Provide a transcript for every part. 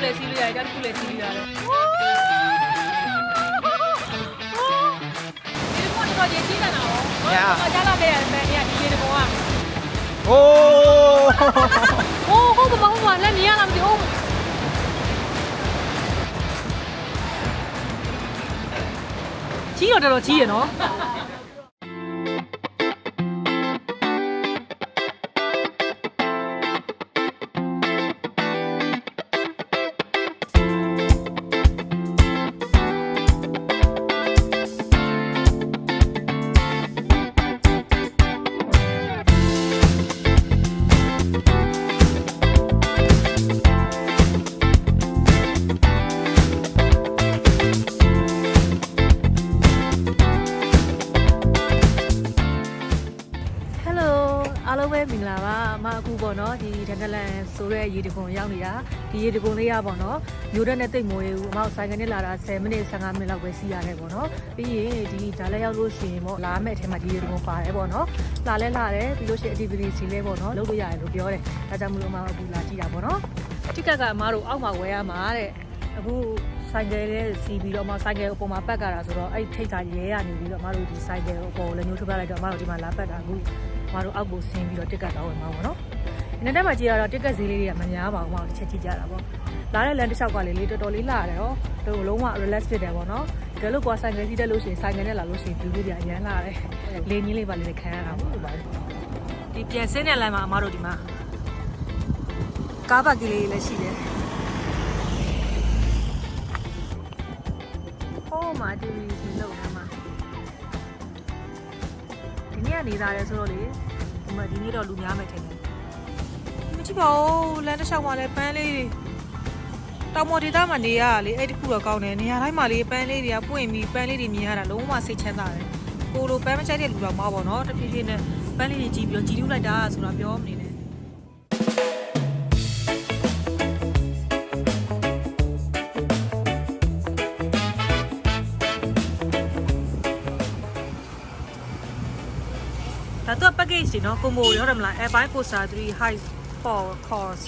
လည်းစီးလို့ရတယ်တောက်တစ်ခုလည်းစီးလို့ရတယ်ဒီကတော့ရေကြီးနေတာရောတော့ကြားလာခဲ့ရတယ်မယ်နေရဒီရေတဘောက โอ้ โอ้ဟုတ်ပါဘူးကွာလက်နေရလားမသိဘူးကြီးတော့တော်တော်ကြီးရနော် ခုပေါ့နော်ဒီဒန်ဒလန်ဆိုတဲ့ရေတံခွန်ရောက်နေတာဒီရေတံခွန်လေးရပေါ့နော်မျိုးတက်နဲ့တိတ်မိုးရေဦးအမဆိုင်ကနေလာတာ10မိနစ်15မိနစ်လောက်ပဲစီးရတယ်ပေါ့နော်ပြီးရင်ဒီဒါလည်းရောက်လို့ရှိရင်ပေါ့လာမဲ့အထက်မှာဒီရေတံခွန်ပါတယ်ပေါ့နော်လာလဲလာတယ်ပြီးလို့ရှိရင် activity စီလဲပေါ့နော်လုပ်လို့ရတယ်လို့ပြောတယ်ဒါကြောင့်မလို့အမအခုလာကြည့်တာပေါ့နော်တိကတ်ကအမတို့အောက်မှာဝယ်ရမှာတဲ့အခုဆိုင်ကယ်လေးစီးပြီးတော့အမဆိုင်ကယ်အပေါ်မှာပတ်ကြတာဆိုတော့အဲ့ထိတ်ကရဲရနေပြီးတော့အမတို့ဒီဆိုင်ကယ်အပေါ်ကိုလည်းညှိုးထုတ်ပြလိုက်တော့အမတို့ဒီမှာလာပတ်တာအခုမတို့အောက်ကိုဆင်းပြီးတော့တစ်ကတ်တော့ဝင်မှာပေါ့နော်။ ဒီနေ့တက်မှာကြည့်ရတော့တစ်ကတ်ဈေးလေးတွေကမများပါဘူးမအောင်တစ်ချက်ကြည့်ကြတာပေါ့။လာတဲ့လမ်းတစ်လျှောက်ကလေလေတော်တော်လေးလာတယ်နော်။တော်လုံးဝ relax ဖြစ်တယ်ပေါ့နော်။တကယ်လို့ကွာဆိုင်ကယ်စီးတက်လို့ရှိရင်ဆိုင်ကယ်နဲ့လာလို့ရှိရင် view လေးတွေအရန်လာတယ်။လေကြီးလေးပါလေးခံရတာပေါ့။ဒီပြန်ဆင်းတဲ့လမ်းမှာအမတို့ဒီမှာကားပတ်ကလေးလည်းရှိတယ်။ဟိုးမှာဒီဒီလောက်ထဲမှာဒီနေ့ကနေသားတယ်ဆိုတော့လေဒီမှာဒီနေ့တော့လူများမယ်ထင်တယ် မကြည့်ပါဦးလမ်းတစ်လျှောက်မှာလည်းပန်းလေးတွေတောင်ပေါ်ဒေသမှာနေရတာလေအဲ့ဒီခုတော့ကောင်းတယ်နေရာတိုင်းမှာလေပန်းလေးတွေကပွင့်ပြီးပန်းလေးတွေမြင်ရတာလုံးဝစိတ်ချမ်းသာတယ်ကိုလိုပန်းမချိုက်တဲ့လူတော့မဟုတ်ပါတော့တဖြည်းဖြည်းနဲ့ပန်းလေးတွေကြည့်ပြီးတော့ကြည်လူးလိုက်တာဆိုတော့ပြောမနေနဲ့ဒါတော့ package တွေနော်ကိုမိုရောတယ်မလား Airline Coaster 3 High for course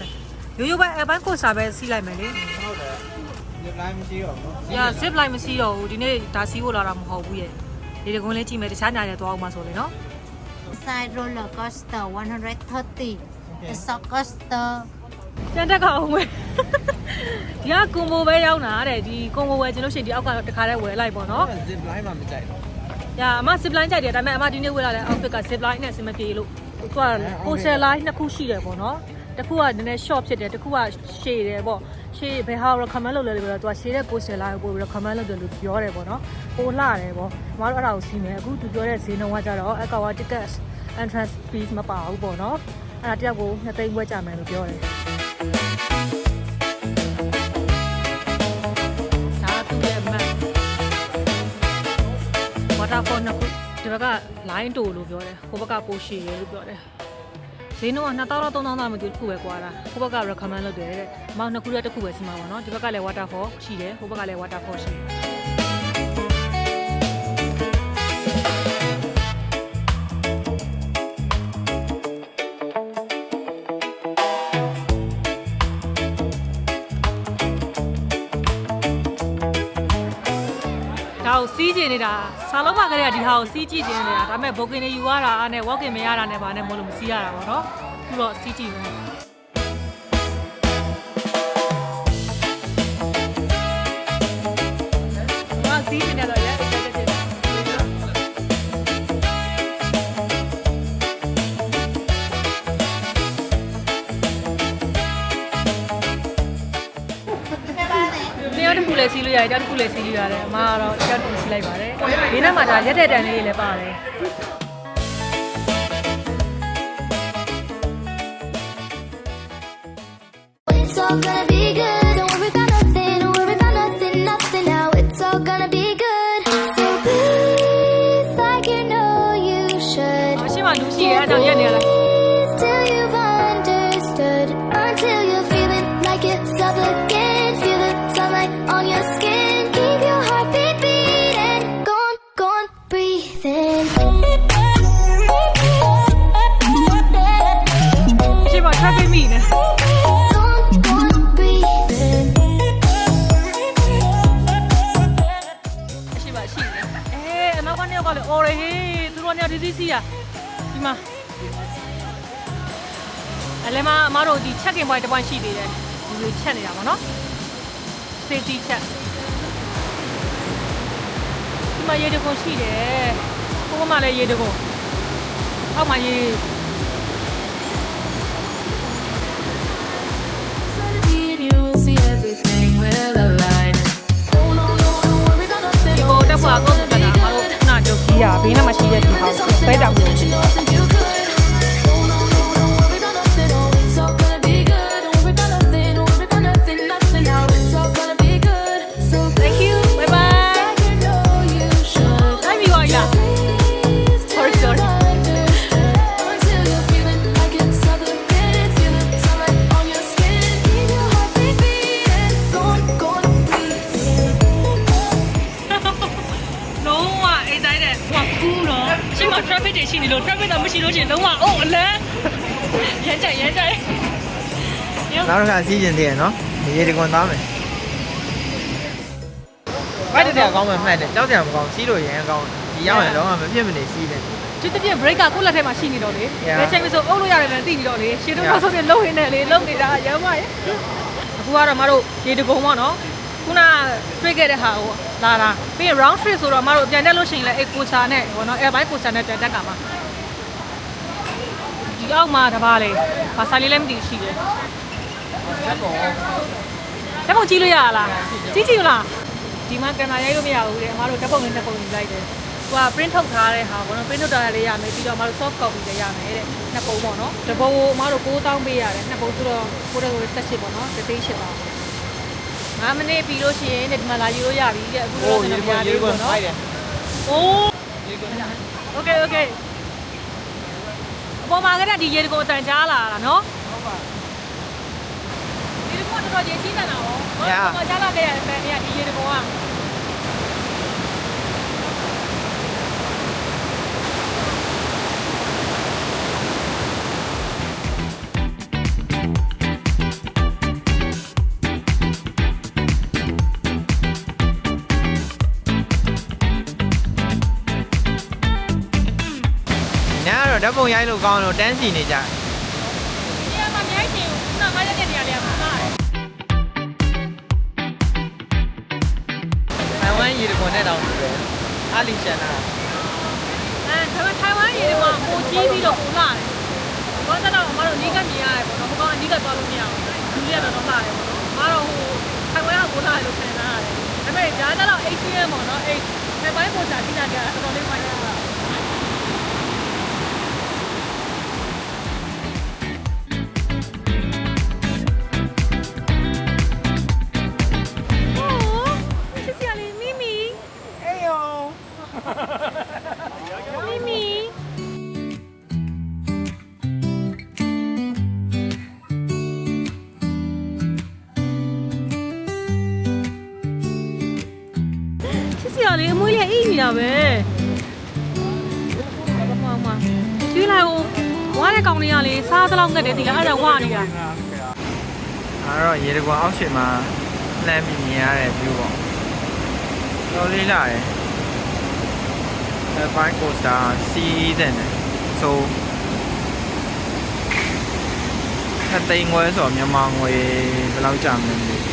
ရိုးရိုးပဲ Airline Coaster ပဲစီးလိုက်မယ်လေဟုတ်တယ်ဒီလိုင်းမရှိတော့ဘူး။ Yeah zip line မရှိတော့ဘူးဒီနေ့ဒါစီးဖို့လာတာမဟုတ်ဘူးရဲ့။ဒီတကွန်းလေးကြည့်မယ်တခြားညာတွေသွားအောင်မဆိုလေနော် Side roller coaster 130. The soft coaster ။ပြန်တက်ကြအောင်မယ်။ဒီကကွန်ဘိုပဲရောက်တာတဲ့ဒီကွန်ဘိုဝယ်ခြင်းလို့ရှိရင်ဒီအောက်ကတခါတည်းဝယ်လိုက်ပေါ့နော်ဇစ်လိုင်းမှမကြိုက်တော့။ညာအမ zip line ကြိုက်တယ်ဒါပေမဲ့အမဒီနေ့ဝယ်လာတဲ့ outfit က zip line နဲ့အဆင်မပြေလို့ သူက coaster line နှစ်ခုရှိတယ်ပေါ့နော်။တစ်ခုကနည်းနည်း short ဖြစ်တယ်တစ်ခုကရှည်တယ်ပေါ့။ရှည်ဘယ်ဟာ recommend လုပ်လဲလို့ပြောတော့သူကရှည်တဲ့ coaster line ကိုပို့ပြီး recommend လုပ်တယ်လို့ပြောတယ်ပေါ့နော်။ပိုလှတယ်ပေါ့။အမတို့အဲ့ဒါကိုစီးမယ်အခုသူပြောတဲ့ဈေးနှုန်းကကြတော့အကောင်က ticket entrance fees မပါဘူးပေါ့နော်။အဲ့ဒါတယောက်ကို2သိန်းဝက်ကြမယ်လို့ပြောတယ်။ ဘက်က line တိုလို့ပြောတယ်ဟိုဘက်ကပိုရှည်ရလို့ပြောတယ်ဈေးနှုန်းက2000တော့3000တော့မသိဘူးတစ်ခုပဲကွာတာဟိုဘက်က recommend လုပ်တယ်တဲ့။မောင်နှစ်ခုရဲ့တစ်ခုပဲစီမှာပါနော်။ဒီဘက်ကလည်း waterfall ရှိတယ်ဟိုဘက်ကလည်း waterfall ရှိတယ် ကိုစီးကျင်နေတာစားလုံးပါကလေးကဒီဟာကိုစီးကြည့်ကျင်နေတာဒါပေမဲ့ booking တွေယူရတာအားနဲ့ walk in မရတာနဲ့ဗာနဲ့မလို့မစီးရတာပေါ့နော်ခုတော့စီးကြည့်မယ် လည်းစီးလို့ရတယ်တယောက်တစ်ခုလည်းစီးလို့ရတယ်အမကတော့တယောက်တစ်ခုစီးလိုက်ပါတယ်ဒီနေ့မှာဒါရက်တဲ့တန်လေးတွေလည်းပါတယ် မှာအလဲမအမတို့ဒီ check in point တစ်ပွိုင်းရှိသေးတယ်ဒီလိုချက်နေတာပေါ့နော် safety check ဒီမှာရေတခွန်ရှိတယ်ကိုကမှလည်းရေတခွန်အောက်မှာရေ You'll see everything will align. Oh no, no, don't worry about nothing. ဒီကိုတက်ဖို့အကောင်းဆုံးကတာမတို့နာကြုတ်ကြီးရဘေးနဲ့မရှိတဲ့ဒီဟောက်ဆွဲတောင်မျိုး အိုးအလန်းရမ်းကြိုက်ရမ်းကြိုက်နောက်တစ်ခါစီးကျင်သေးရနော်ရေတကွန်သားမယ်ဘတ်တက်ကောင်းမှမှတ်တယ်ကြောက်ကြမကောင်းစီးလို့ရမ်းကောင်းဒီရောက်ရင်တော့မပြည့်မနေစီးတယ်ဒီတစ်ပြက် break ကကိုယ့်လက်ထဲမှာရှိနေတော့လေ Yeah. ဘယ်ချိန်မှဆိုအုပ်လို့ရတယ်လည်းသိနေတော့လေရှင်းတော့ဆိုပြီးလုံးရင်းနဲ့လေလုံးနေတာရမ်းမရဲ့အခုကတော့မတို့ရေတကုံပေါ့နော်ခုနတွေ့ခဲ့တဲ့ဟာကိုလာတာပြီးရင် round trip ဆိုတော့မတို့ပြန်တက်လို့ရှိရင်လည်းအေကိုချာနဲ့ဘောနော် air bike ကိုချာနဲ့ပြန်တက်ကမှာ ဒီအောက်မှာတပါလေဘာဆိုင်လေးလည်းမသိဘူးရှိတယ်တက်ကောဓာတ်ပုံကြည့်လို့ရလားကြည့်ကြည့်မလားဒီမှာကင်မရာရိုက်လို့မရဘူးတဲ့အမတို့ဓာတ်ပုံနဲ့ဓာတ်ပုံယူလိုက်တယ်သူက print ထုတ်ထားတဲ့ဟာပေါ့နော် print ထုတ်ထားတာလေးရမယ်ပြီးတော့အမတို့ soft copy လည်းရမယ်တဲ့နှစ်ပုံပေါ့နော်တစ်ပုံကိုအမတို့9000ပေးရတယ်နှစ်ပုံဆိုတော့ကိုယ့်ရဲ့ဆက်ရှစ်ပေါ့နော်တစ်သိန်းရှစ်ပါ5မိနစ်ပြီးလို့ရှိရင်ဒီမှာလာယူလို့ရပြီတဲ့အခုဟိုတော့ရေကျွန်တတော်ကွန်မရရေတသေးကွဘူးန်နော်ဖိုက်တ အပေါ်မှာကတည်းကဒီရေတကိုအတန်ကြားလာတာနော်ဒီတကိုတော့တော်ရေစီးနေတာရောအပေါ်ကြားလာခဲ့ရတဲ့ပန်ကြီးကဒီရေတကိုက ဓာတ်ပုံရိုက်လို့ကောင်းလို့တန်းစီနေကြဒီမှာမြိုက်ချင်ဦးနာမရတဲ့နေရာလေးကမှားတယ်ထိုင်ဝမ်ရေတကွန်နဲ့တောင်တူတယ်အားလီရှန်နာအဲဒါပေမဲ့ထိုင်ဝမ်ရေတွေကပိုကြီးပြီးတော့ပိုလာတယ်။ဘာသာတော့အမတို့အနီးကမြင်ရတယ်ပေါ့နော်။ဟိုကအနီးကသွားလို့မရဘူး။လူတွေကတော့လာတယ်ပေါ့နော်။အမတော့ဟိုထိုင်ဝမ်ကပိုလာတယ်လို့ခံစားရတယ်။ဒါပေမဲ့ဒါကြတော့ ATM ပေါ့နော်။အဲထိုင်ဝမ်ပို့တာတိတာကြတော်တော်လေးမိုင်းရ ပဲမမမကျွေးလိုက်ဦးဝါတဲ့ကောင်လေးကလေစားသလောက်ငတ်တယ်ဒီလားအဲ့ဒါဝါနေတာအဲ့တော့ရေတကွန်အောက်ရှင်မှာလမ်းပြီးမြင်ရတဲ့ view ပေါ့တော်လေးလာတယ်အဲဘိုင်းကိုစတာစီးတဲ့နဲ့ဆိုအသိန်းငွဲဆိုတော့မြန်မာငွေဘယ်လောက်ကြာမလဲမသိဘူး။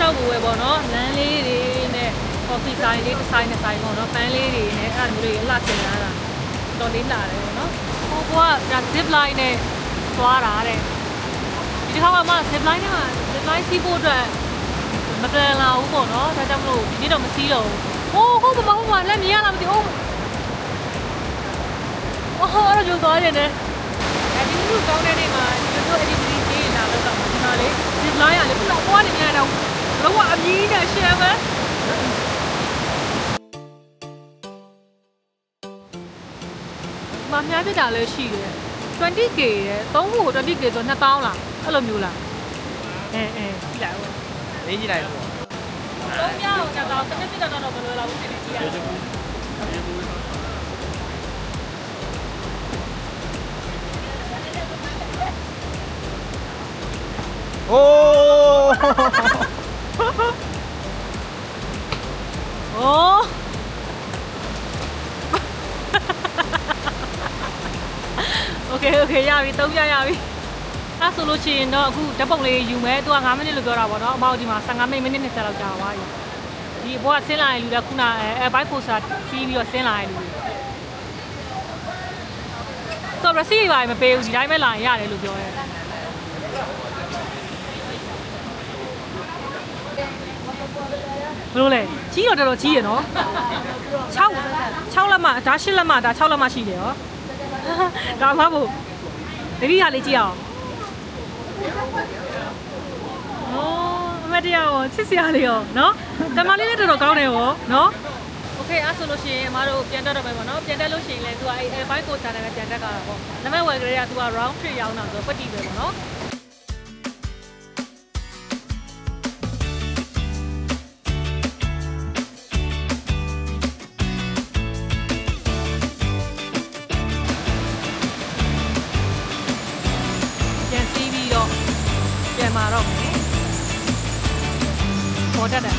ရေတကွန်တစ်လျှောက်ကိုပဲပေါ့နော်။လမ်းလေးတွေနဲ့ coffee ဆိုင်လေးတစ်ဆိုင်နှစ်ဆိုင်ပေါ့နော်။ပန်းလေးတွေနဲ့အဲ့ဒါမျိုးတွေအလှဆင်လာတာ။တော်လေးလာတယ်ပေါ့နော်။ဟိုကက zip line နဲ့သွားတာတဲ့။ဒီတစ်ခါမှ zip line နဲ့ zip line စီးဖို့အတွက်မပြန်လာဘူးပေါ့နော်။ဒါကြောင့်မလို့ဒီနေ့တော့မစီးတော့ဘူး။ဟိုးဟုတ်ပါမဟုတ်ပါလက်မြင်ရလားမသိဘူး။အော်အဲ့ဒါကြိုးသွားနေတယ်။ဒီလိုကောင်းတဲ့နေ့မှာဒီလို activity ကြီးလာတော့တော့ဒီမှာလေ zip line ရလေဘလို့ပွားနေကြတော့ လုံးဝအမြင့်နဲ့ share ပဲမမြားပြတာလည်းရှိတယ် 20k ရယ်3ခုကို 20k ဆို2000လားအဲ့လိုမျိုးလားအဲအဲကြည့်လိုက်ဦးလေးကြည့်လိုက်ပေါ့သုံးပြအောင်တော့တစ်နှစ်ပြတော့တော့ဘယ်လိုလာဘူးဖြစ်နေကြည့်ရအောင်โอ้ โอ้โอเคโอเคရပြီသုံးပြရပြီအဲ့ဆိုလို့ရှိရင်တော့အခုဓာတ်ပုံလေးယူမယ်သူက9မိနစ်လို့ပြောတာပေါ့နော်အမောက်ဒီမှာ15မိနစ်မိနစ်20လောက်ကြာသွားပြီဒီဘောကဆင်းလာရင်လူတွေကခုနအဲအဲဘိုက်ကိုစာစီးပြီးတော့ဆင်းလာရင်လူတွေတော့ receipt တွေပါမပေးဘူးဒီတိုင်းပဲလာရင်ရတယ်လို့ပြောတယ် ဘယ်လိုလဲကြီးတော့တော်တော်ကြီးရနော်6 6လက်မဒါ8လက်မဒါ6လက်မရှိတယ်ရောဒါမှမဟုတ်ဒိဋ္ဌိဟာလေးကြည့်အောင်โอ้အမတရားရောချစ်စရာလေးရောเนาะတမလေးလည်းတော်တော်ကောင်းတယ်ရောเนาะโอเคအဲ့ဆိုလို့ရှိရင်အမတို့ပြန်တက်တော့မယ်ပေါ့နော်ပြန်တက်လို့ရှိရင်လည်းသူကအဲဘိုက်ကိုစာတယ်ပဲပြန်တက်ကြတာပေါ့နမဝယ်ကလေးကသူက round trip ရောင်းတာဆိုတော့ပတ်တီပဲပေါ့နော်ပြန် ပေါ်တက်တယ်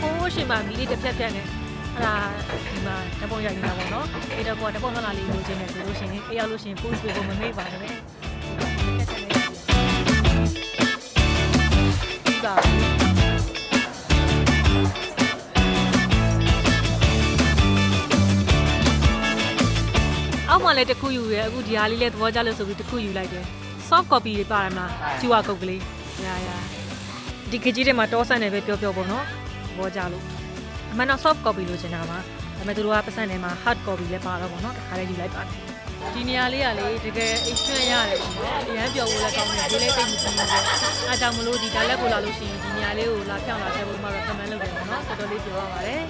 ဟိုးရှင်မှာမီလေးတစ်ဖြတ်ဖြတ်နဲ့အဲ့ဒါဒီမှာတပုံရိုက်နေတာပေါ့နော်အဲ့တော့ကိုတပုံလှလာလေးလိုချင်တယ်ဆိုလို့ရှိရင်အေးရောက်လို့ရှိရင် post ပေးဖို့မမေ့ပါနဲ့ ဒီပါအောက်မှာလည်းတစ်ခုယူရယ်အခုဒီဟာလေးလည်းသဘောကျလို့ဆိုပြီးတစ်ခုယူလိုက်တယ် soft copy တွေပါတယ်မလား QR code ကလေးရာရာဒီခကြီးတွေမှာတောဆန်တယ်ပဲပြောပြောပေါ့နော်ဘောကြလို့အမှန်တော့ soft copy လို့ချင်တာပါဒါပေမဲ့သူတို့ကပတ်စံထဲမှာ hard copy လည်းပါတော့ပေါ့နော်တခါလေးယူလိုက်ပါတယ် ဒီနေရာလေးကလေတကယ် experience ရတယ်ပေါ့နော်အရန်ပျော်ဖို့လည်းကောင်းတယ်ဒီလေးတိတ်မကြည့်ဘူးပေါ့အဲကြောင့်မလို့ဒီ dialect ကိုလာလို့ရှိရင်ဒီနေရာလေးကိုလာဖြောင်းလာခဲ့ဖို့မှတော့ comment လုပ်တယ်ပေါ့နော်တော်တော်လေးပြောရပါတယ်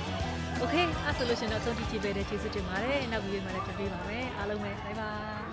Okay အဲ့ဆိုလို့ရှိရင်တော့အဆုံးထိကြည့်ပေးတဲ့ကျေးဇူးတင်ပါတယ်နောက်ဗီဒီယိုမှာလည်းပြန်တွေ့ပါမယ်အားလုံးပဲ bye bye